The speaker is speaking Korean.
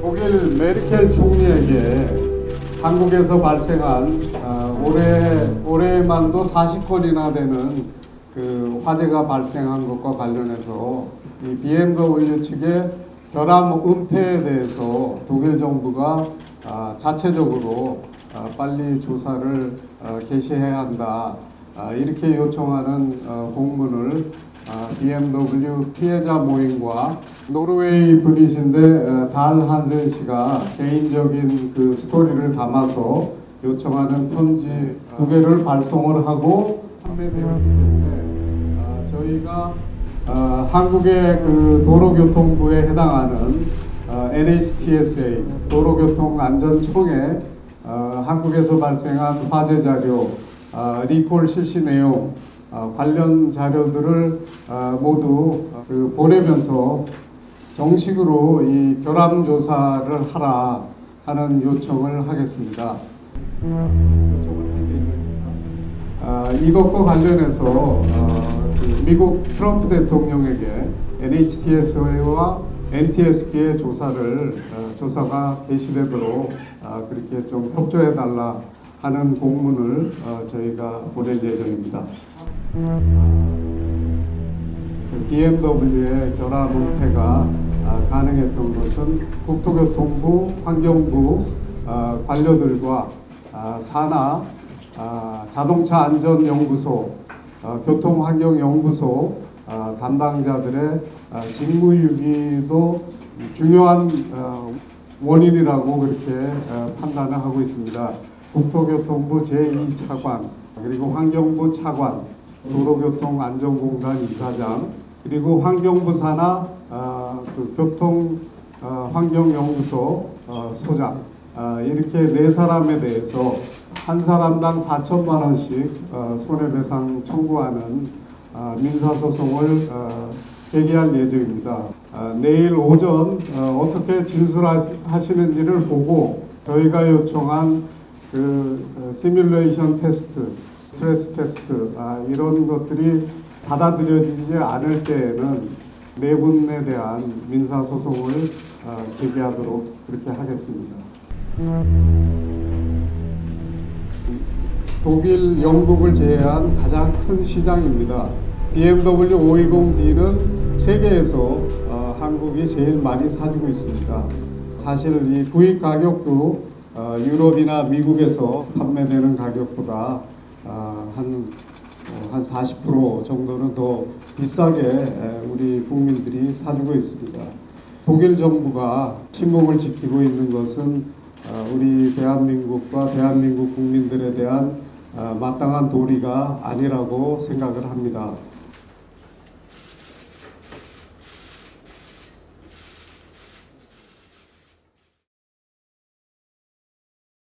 독일 메르켈 총리에게 한국에서 발생한 어, 올해 올해만도 40건이나 되는 그 화재가 발생한 것과 관련해서 이 BMW 측의 결함 은폐에 대해서 독일 정부가 아, 자체적으로 아, 빨리 조사를 어, 개시해야 한다. 아, 이렇게 요청하는 어, 공문을 아, BMW 피해자 모임과 노르웨이 분이신데 어, 달 한센 씨가 개인적인 그 스토리를 담아서 요청하는 편지 두 개를 발송을 하고 판매되었기 때문에 아, 저희가 어, 한국의 그 도로교통부에 해당하는 어, NHTSA 도로교통안전청에 어, 한국에서 발생한 화재 자료, 어, 리콜 실시 내용 어, 관련 자료들을 어, 모두 그 보내면서 정식으로 이 결함 조사를 하라 하는 요청을 하겠습니다. 이것과 관련해서 어, 그 미국 트럼프 대통령에게 NHTSA와 NTSB의 조사를 어, 조사가 개시되도록 아, 그렇게 좀 협조해 달라 하는 공문을 어, 저희가 보낼 예정입니다. 그 BMW의 결합 은폐가 아, 가능했던 것은 국토교통부, 환경부 아, 관료들과 아, 산하 아, 자동차 안전연구소, 아, 교통환경연구소 아, 담당자들의 아, 직무유기도 중요한 어, 원인이라고 그렇게 어, 판단을 하고 있습니다. 국토교통부 제2차관 그리고 환경부 차관, 도로교통안전공단 이사장 그리고 환경부 산하 어, 그 교통 어, 환경연구소 어, 소장 아, 이렇게 네 사람에 대해서 한 사람당 4천만 원씩 어, 손해배상 청구하는 아, 민사소송을 어, 제기할 예정입니다. 아, 내일 오전 어, 어떻게 진술하시는지를 보고 저희가 요청한 그 어, 시뮬레이션 테스트, 스트레스 테스트 아, 이런 것들이 받아들여지지 않을 때에는 네 분에 대한 민사 소송을 어, 제기하도록 그렇게 하겠습니다. 독일, 영국을 제외한 가장 큰 시장입니다. BMW 520D는 세계에서 어, 한국이 제일 많이 사주고 있습니다. 사실 이 구입 가격도 어, 유럽이나 미국에서 판매되는 가격보다 어, 한, 어, 한40% 정도는 더 비싸게 에, 우리 국민들이 사주고 있습니다. 독일 정부가 침묵을 지키고 있는 것은 어, 우리 대한민국과 대한민국 국민들에 대한 어, 마땅한 도리가 아니라고 생각을 합니다.